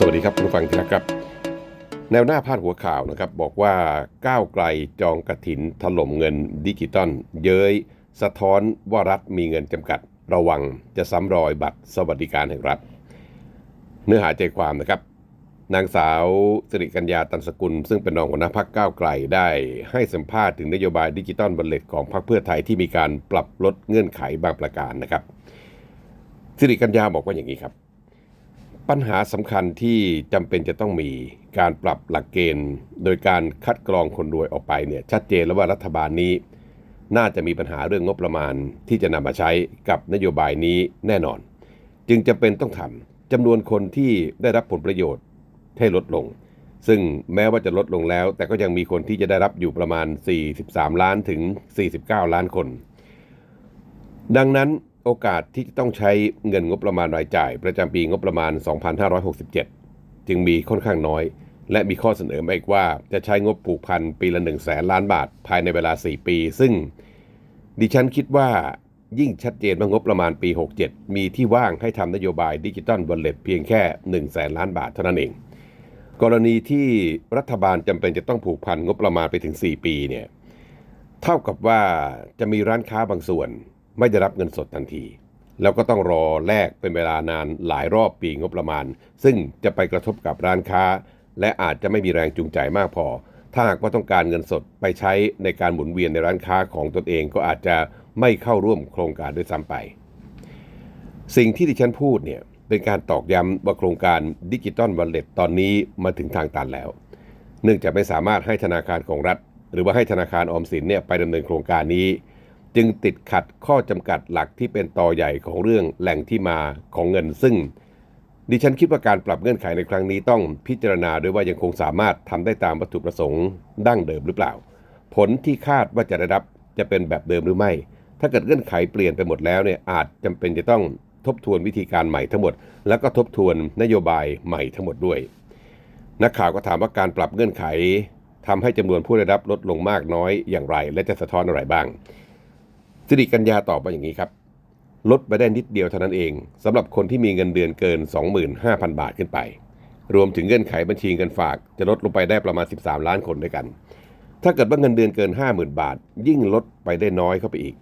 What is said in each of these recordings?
สวัสดีครับคุณผู้ฟังที่รักครับ แนวหน้าพาดหัวข่าวนะครับ บอกว่าก้าวไกลจองกระถินถล่มเงินดิจิตอลเย้ย สะท้อนว่ารัฐมีเงินจำกัด ระวังจะซ้ำรอยบัตรสวัสดิการแห่งรัฐ เนื้อหาใจความนะครับ นางสาวสิริกัญญาตันสกุล ซึ่งเป็นรองหัวหน้าพักก้าวไกลได้ให้สัมภาษณ์ถึงนโยบายดิจิตอลบัลเลตของพรรคเพื่อไทยที่มีการปรับลดเงื่อนไขบางประการนะครับสิริกัญญาบอกว่าอย่างนี้ครับ ปัญหาสำคัญที่จำเป็นจะต้องมีการปรับหลักเกณฑ์ โดยการคัดกรองคนรวยออกไปเนี่ยชัดเจนแล้วว่ารัฐบาลนี้ น่าจะมีปัญหาเรื่องงบประมาณที่จะนำมาใช้กับนโยบายนี้แน่นอน จึงจำเป็นต้องทำจำนวนคนที่ได้รับผลประโยชน์ให้ลดลง ซึ่งแม้ว่าจะลดลงแล้ว แต่ก็ยังมีคนที่จะได้รับอยู่ประมาณ 43 ล้านถึง 49 ล้านคน ดังนั้น โอกาสที่จะต้องใช้เงินงบประมาณรายจ่าย ประจำปีงบประมาณ 2567 จึงมีค่อนข้างน้อย และมีข้อเสนอมาอีกว่าจะใช้งบผูกพันปีละ1 0 0 0 0แสนล้านบาท ภายในเวลา 4 ปี ซึ่งดิฉันคิดว่ายิ่งชัดเจนว่างบประมาณปี 67 มีที่ว่างให้ทำนโยบายดิจิตอลวอลเล็ตเพียงแค่ 1 0 0 0 0แสนล้านบาทเท่านั้นเอง กรณีที่รัฐบาลจำเป็นจะต้องผูกพันงบประมาณไปถึง 4 ปีเนี่ยเท่ากับว่าจะมีร้านค้าบางส่วน ไม่ได้รับเงินสดทันที แล้วก็ต้องรอแลกเป็นเวลานานหลายรอบปีงบประมาณ ซึ่งจะไปกระทบกับร้านค้า และอาจจะไม่มีแรงจูงใจมากพอ ถ้าหากว่าต้องการเงินสดไปใช้ในการหมุนเวียนในร้านค้าของตนเองก็อาจจะไม่เข้าร่วมโครงการด้วยซ้ำไป สิ่งที่ดิฉันพูดเนี่ยเป็นการตอกย้ำว่าโครงการดิจิตอลวอลเล็ตตอนนี้มาถึงทางตันแล้ว เนื่องจากไม่สามารถให้ธนาคารของรัฐ หรือว่าให้ธนาคารออมสินเนี่ยไปดำเนินโครงการนี้ จึงติดขัดข้อจำกัดหลักที่เป็นต่อใหญ่ของเรื่องแหล่งที่มาของเงินซึ่ง ดิฉันคิดว่าการปรับเงื่อนไขในครั้งนี้ต้องพิจารณาด้วยว่ายังคงสามารถทำได้ตามวัตถุประสงค์ดั้งเดิมหรือเปล่า ผลที่คาดว่าจะได้รับจะเป็นแบบเดิมหรือไม่ ถ้าเกิดเงื่อนไขเปลี่ยนไปหมดแล้วเนี่ยอาจจำเป็นจะต้องทบทวนวิธีการใหม่ทั้งหมด แล้วก็ทบทวนนโยบายใหม่ทั้งหมดด้วย นักข่าวก็ถามว่าการปรับเงื่อนไขทำให้จำนวนผู้ได้รับลดลงมากน้อยอย่างไร และจะสะท้อนอะไรบ้าง สิริกัญญาตอบมาอย่างนี้ครับ ลดไปได้นิดเดียวเท่านั้นเองสำหรับคนที่มีเงินเดือนเกิน 25,000 บาทขึ้นไป รวมถึงเงื่อนไขบัญชีเงินฝาก จะลดลงไปได้ประมาณ 13 ล้านคนด้วยกัน ถ้าเกิดว่าเงินเดือนเกิน 50,000 บาท ยิ่งลดไปได้น้อยเข้าไปอีก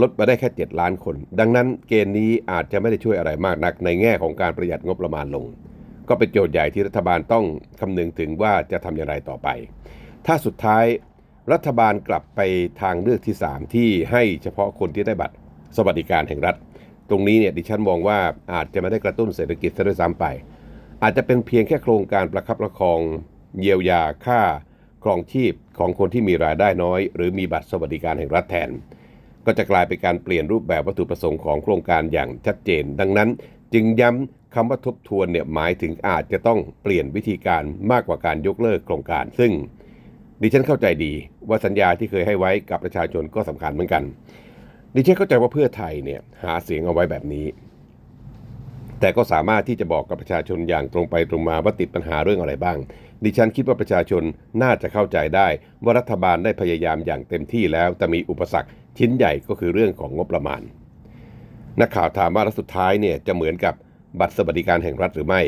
ลดไปได้แค่ 7 ล้านคน ดังนั้นเกณฑ์นี้อาจจะไม่ได้ช่วยอะไรมากนัก ในแง่ของการประหยัดงบประมาณลง ก็เป็นโจทย์ใหญ่ที่รัฐบาลต้องคำนึงถึงว่าจะทำอย่างไรต่อไป ถ้าสุดท้าย รัฐบาลกลับไปทางเลือกที่ 3 ที่ให้เฉพาะคนที่ได้บัตรสวัสดิการแห่งรัฐ ตรงนี้เนี่ยดิฉันมองว่าอาจจะไม่ได้กระตุ้นเศรษฐกิจซะด้วยซ้ำไป อาจจะเป็นเพียงแค่โครงการประคับประคอง เยียวยาค่าครองชีพของคนที่มีรายได้น้อย หรือมีบัตรสวัสดิการแห่งรัฐแทน ก็จะกลายเป็นการเปลี่ยนรูปแบบวัตถุประสงค์ของโครงการอย่างชัดเจน ดังนั้น จึงย้ำคำว่าทบทวนเนี่ยหมายถึงอาจจะต้องเปลี่ยนวิธีการมากกว่าการยกเลิกโครงการ ซึ่ง ดิฉันเข้าใจดีว่าสัญญาที่เคยให้ไว้กับประชาชนก็สำคัญเหมือนกัน ดิฉันเข้าใจว่าเพื่อไทยเนี่ยหาเสียงเอาไว้แบบนี้ แต่ก็สามารถที่จะบอกกับประชาชนอย่างตรงไปตรงมาว่าติดปัญหาเรื่องอะไรบ้าง ดิฉันคิดว่าประชาชนน่าจะเข้าใจได้ ว่ารัฐบาลได้พยายามอย่างเต็มที่แล้ว แต่มีอุปสรรคชิ้นใหญ่ก็คือเรื่องของงบประมาณ นักข่าวถามว่าแล้วสุดท้ายเนี่ยจะเหมือนกับบัตรสวัสดิการแห่งรัฐหรือไม่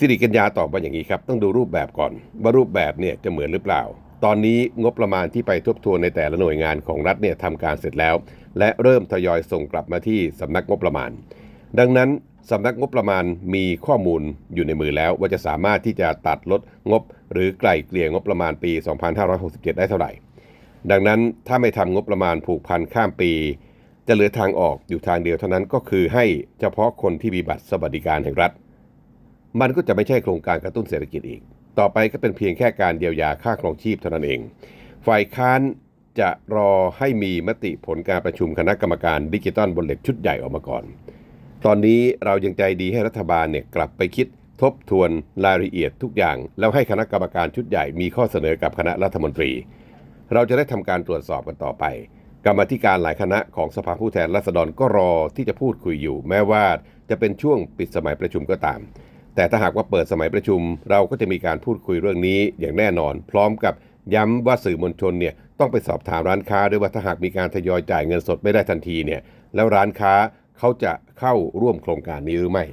สิริกัญญาตอบมาอย่างนี้ครับ ต้องดูรูปแบบก่อน ว่ารูปแบบเนี่ยจะเหมือนหรือเปล่า ตอนนี้งบประมาณที่ไปทบทวนในแต่ละหน่วยงานของรัฐเนี่ยทำการเสร็จแล้ว และเริ่มทยอยส่งกลับมาที่สำนักงบประมาณ ดังนั้นสำนักงบประมาณมีข้อมูลอยู่ในมือแล้ว ว่าจะสามารถที่จะตัดลดงบ หรือไกล่เกลี่ยงบประมาณปี 2567 ได้เท่าไหร่ ดังนั้นถ้าไม่ทำงบประมาณผูกพันข้ามปี จะเหลือทางออกอยู่ทางเดียวเท่านั้นก็คือให้เฉพาะคนที่มีบัตรสวัสดิการแห่งรัฐ มันก็จะไม่ใช่โครงการกระตุ้นเศรษฐกิจอีก ต่อไปก็เป็นเพียงแค่การเยียวยาค่าครองชีพเท่านั้นเอง ฝ่ายค้านจะรอให้มีมติผลการประชุมคณะกรรมการดิจิตอลบนเล็ตชุดใหญ่ออกมาก่อน ตอนนี้เรายังใจดีให้รัฐบาลเนี่ยกลับไปคิดทบทวนรายละเอียดทุกอย่าง แล้วให้คณะกรรมการชุดใหญ่มีข้อเสนอกับคณะรัฐมนตรี เราจะได้ทำการตรวจสอบกันต่อไป กรรมธิการหลายคณะของสภาผู้แทนราษฎรก็รอที่จะพูดคุยอยู่ แม้ว่าจะเป็นช่วงปิดสมัยประชุมก็ตาม แต่ถ้าหากว่าเปิดสมัยประชุม เราก็จะมีการพูดคุยเรื่องนี้อย่างแน่นอน พร้อมกับย้ำว่าสื่อมวลชนเนี่ยต้องไปสอบถามร้านค้าด้วยว่าถ้าหากมีการทยอยจ่ายเงินสดไม่ได้ทันทีเนี่ยแล้วร้านค้าเขาจะเข้าร่วมโครงการนี้หรือไม่